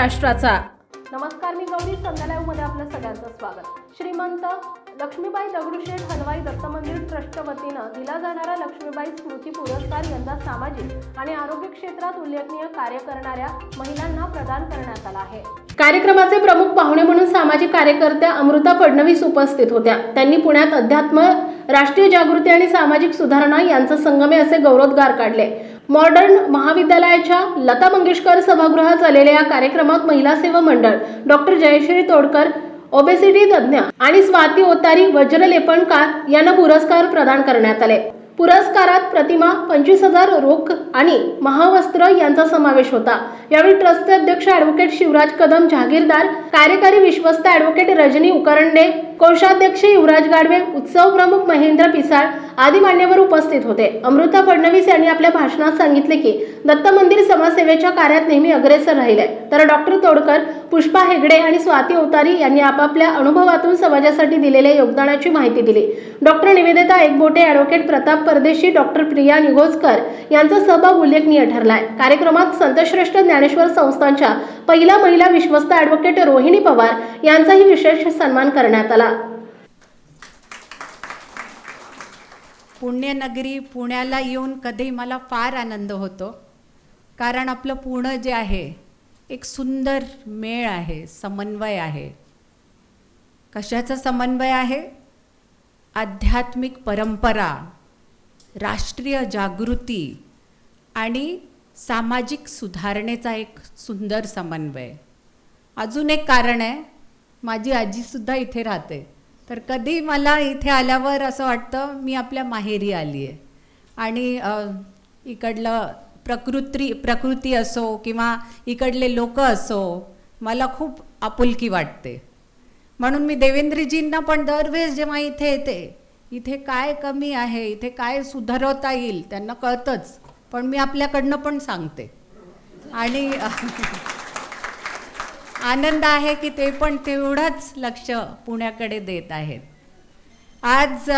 राष्ट्राचा नमस्कार मी गौरी संध्या मध्ये आपलं सगळ्यांचं स्वागत. श्रीमंत लक्ष्मीबाई दगडूशेठ हलवाई दत्त मंदिर ट्रस्ट वतीनं दिला जाणारा लक्ष्मीबाई स्मृती पुरस्कार यंदा सामाजिक आणि आरोग्य क्षेत्रात उल्लेखनीय कार्य करणाऱ्या महिलांना प्रदान करण्यात आला आहे. कार्यक्रमाचे प्रमुख पाहुणे म्हणून सामाजिक कार्यकर्त्या अमृता फडणवीस उपस्थित होत्या. त्यांनी पुण्यात अध्यात्म राष्ट्रीय जागृती आणि सामाजिक सुधारणा यांचा संगमे असे गौरवोद्गार काढले. मॉडर्न महाविद्यालयाच्या लता मंगेशकर सभागृहात झालेल्या या कार्यक्रमात महिला सेवा मंडळ डॉक्टर जयश्री तोडकर ओबेसिटी तज्ज्ञ आणि स्वाती ओतारी वज्रलेपणकार यांना पुरस्कार प्रदान करण्यात आले. पुरस्कारात प्रतिमा पंचवीस हजार रोख आणि महावस्त्र यांचा समावेश होता. यावेळी ट्रस्टचे अध्यक्ष ॲडव्होकेट शिवराज कदम जहागीरदार कार्यकारी विश्वस्त ॲडव्होकेट रजनी उकरंडे कोषाध्यक्ष युवराज गाडवे उत्सव प्रमुख महेंद्र पिसाळ आदी मान्यवर उपस्थित होते. अमृता फडणवीस यांनी आपल्या भाषणात सांगितले की दत्त मंदिर समाजसेवेच्या कार्यात नेहमी अग्रेसर राहिले. तर डॉक्टर तोडकर पुष्पा हेगडे आणि स्वाती अवतारी यांनी आपापल्या अनुभवातून समाजासाठी दिलेल्या योगदानाची माहिती दिली. Doctor Nivedita Ekbote advocate Pratap Pardeshi doctor Priya निगोजकर यांचा सहभाग उल्लेखनीय ठरलाय. कार्यक्रमात संतश्रेष्ठ ज्ञानेश्वर संस्थांच्या पहिल्या महिला विश्वस्त ॲडव्होकेट रोहिणी पवार यांचाही विशेष सन्मान करण्यात आला. पुण्यनगरी पुण्याला येऊन कधी मला फार आनंद होतो. कारण आपलं पुणे जे आहे एक सुंदर मेळ आहे समन्वय आहे. कशाचा समन्वय आहे? आध्यात्मिक परंपरा. राष्ट्रीय जागृती आणि सामाजिक सुधारणेचा एक सुंदर समन्वय. अजून एक कारण आहे माझी आजीसुद्धा इथे राहते. तर कधी मला इथे आल्यावर असं वाटतं मी आपल्या माहेरी आली आहे. आणि इकडलं प्रकृती प्रकृती असो किंवा इकडले लोक असो मला खूप आपुलकी वाटते. म्हणून मी देवेंद्रजींना पण दरवेळेस जेव्हा इथे येते इथे काय कमी आहे इथे काय सुधारवता येईल त्यांना कळतंच. पण मी आपल्याकडनं पण सांगते. आणि आनंद आहे की ते पण तेवढंच लक्ष पुण्याकडे देत आहेत. आज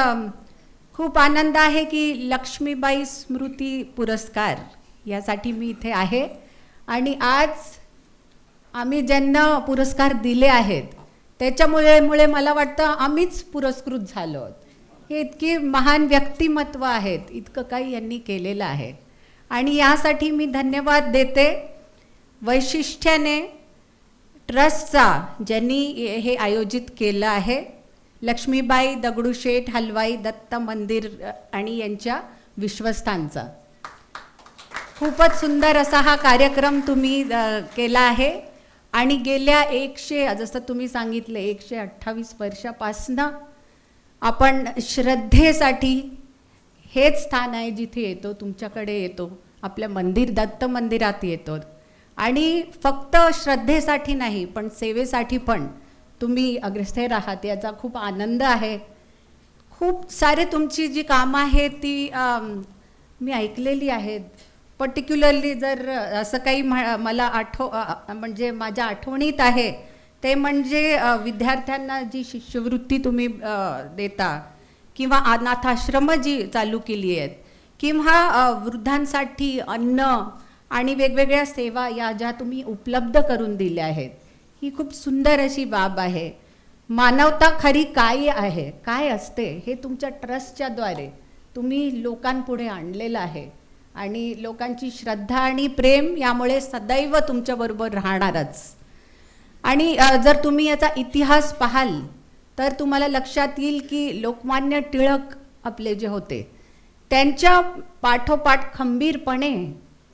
खूप आनंद आहे की लक्ष्मीबाई स्मृती पुरस्कार यासाठी मी इथे आहे. आणि आज आम्ही ज्यांना पुरस्कार दिले आहेत त्याच्यामुळे मुळे मला वाटतं आम्हीच पुरस्कृत झालो आहोत. हे इतकी महान व्यक्तिमत्व आहेत इतकं काही यांनी केलेलं आहे. आणि यासाठी मी धन्यवाद देते. वैशिष्ट्याने ट्रस्टचा ज्यांनी हे आयोजित केलं आहे लक्ष्मीबाई दगडूशेठ हलवाई दत्त मंदिर आणि यांच्या विश्वस्तांचा खूपच सुंदर असा हा कार्यक्रम तुम्ही केला आहे. आणि गेल्या एकशे जसं तुम्ही सांगितलं एकशे अठ्ठावीस वर्षापासनं आपण श्रद्धेसाठी हेच स्थान आहे जिथे येतो तुमच्याकडे येतो आपल्या मंदिर दत्त मंदिरात येतो. आणि फक्त श्रद्धेसाठी नाही पण सेवेसाठी पण तुम्ही अग्रस्थर आहात याचा खूप आनंद आहे. खूप सारे तुमची जी कामं आहेत ती मी ऐकलेली आहेत. पर्टिक्युलरली जर असं काही म्हणा मला आठव म्हणजे माझ्या आठवणीत आहे ते म्हणजे विद्यार्थ्यांना जी शिष्यवृत्ती तुम्ही देता किंवा अनाथाश्रम जी चालू केली आहेत किंवा वृद्धांसाठी अन्न आणि वेगवेगळ्या सेवा या ज्या तुम्ही उपलब्ध करून दिल्या आहेत ही खूप सुंदर अशी बाब आहे. मानवता खरी काय आहे काय असते हे तुमच्या ट्रस्टच्याद्वारे तुम्ही लोकांपुढे आणलेलं आहे. आणि लोकांची श्रद्धा आणि प्रेम यामुळे सदैव तुमच्याबरोबर राहणारच. आणि जर तुम्ही याचा इतिहास पाहाल तर तुम्हाला लक्षात येईल की लोकमान्य टिळक आपले जे होते त्यांच्या पाठोपाठ खंबीरपणे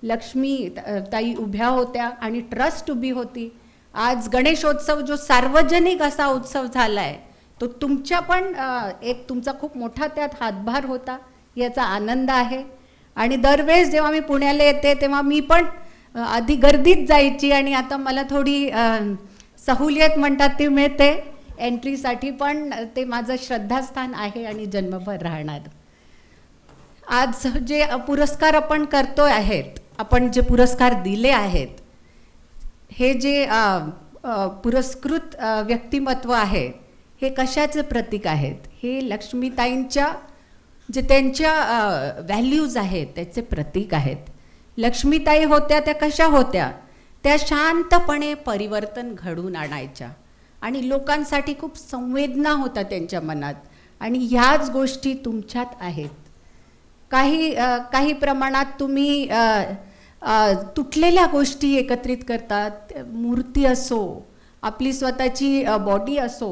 लक्ष्मी ताई उभ्या होत्या आणि ट्रस्ट उभी होती. आज गणेशोत्सव जो सार्वजनिक असा उत्सव झाला आहे तो तुमच्या पण एक तुमचा खूप मोठा त्यात हातभार होता याचा आनंद आहे. आणि दरवेळेस जेव्हा मी पुण्याला येते तेव्हा मी पण आधी गर्दीत जायची आणि आता मला थोडी सहूलियत म्हणतात ती मिळते. एंट्रीसाठी पण ते माझं श्रद्धास्थान आहे आणि जन्मभर राहणार. आज जे पुरस्कार आपण करतोय आहेत आपण जे पुरस्कार दिले आहेत हे जे पुरस्कृत व्यक्तिमत्व आहे हे कशाचे प्रतीक आहेत? हे लक्ष्मीताईंच्या जे त्यांच्या व्हॅल्यूज आहेत त्याचे प्रतीक आहेत. लक्ष्मीताई होत्या त्या कशा होत्या? त्या शांतपणे परिवर्तन घडून आणायच्या. आणि लोकांसाठी खूप संवेदना होता त्यांच्या मनात. आणि ह्याच गोष्टी तुमच्यात आहेत. काही काही प्रमाणात तुम्ही तुटलेल्या गोष्टी एकत्रित करतात. मूर्ती असो आपली स्वतःची बॉडी असो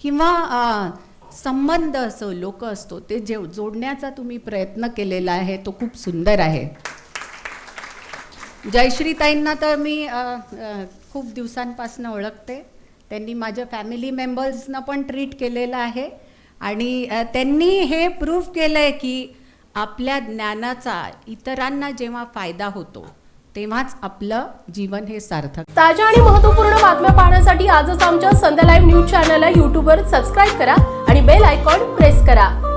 किंवा संबंध असो लोक असतो ते जे जोडण्याचा तुम्ही प्रयत्न केलेला आहे तो खूप सुंदर आहे. जयश्रीताईंना तर मी अ, अ, खूप दिवसांपासून ओळखते. त्यांनी माझ्या फॅमिली मेंबर्सना पण ट्रीट केलेलं आहे. आणि अ, त्यांनी हे प्रूफ केलं आहे की आपल्या ज्ञानाचा इतरांना जेव्हा फायदा होतो तेव्हाच आपलं जीवन हे सार्थक. ताज्या आणि महत्त्वपूर्ण बातम्या पाहण्यासाठी आजच आमच्या संध्या लाईव्ह न्यूज चॅनलला यूट्यूबवर सबस्क्राईब करा आणि बेल आयकॉन प्रेस करा.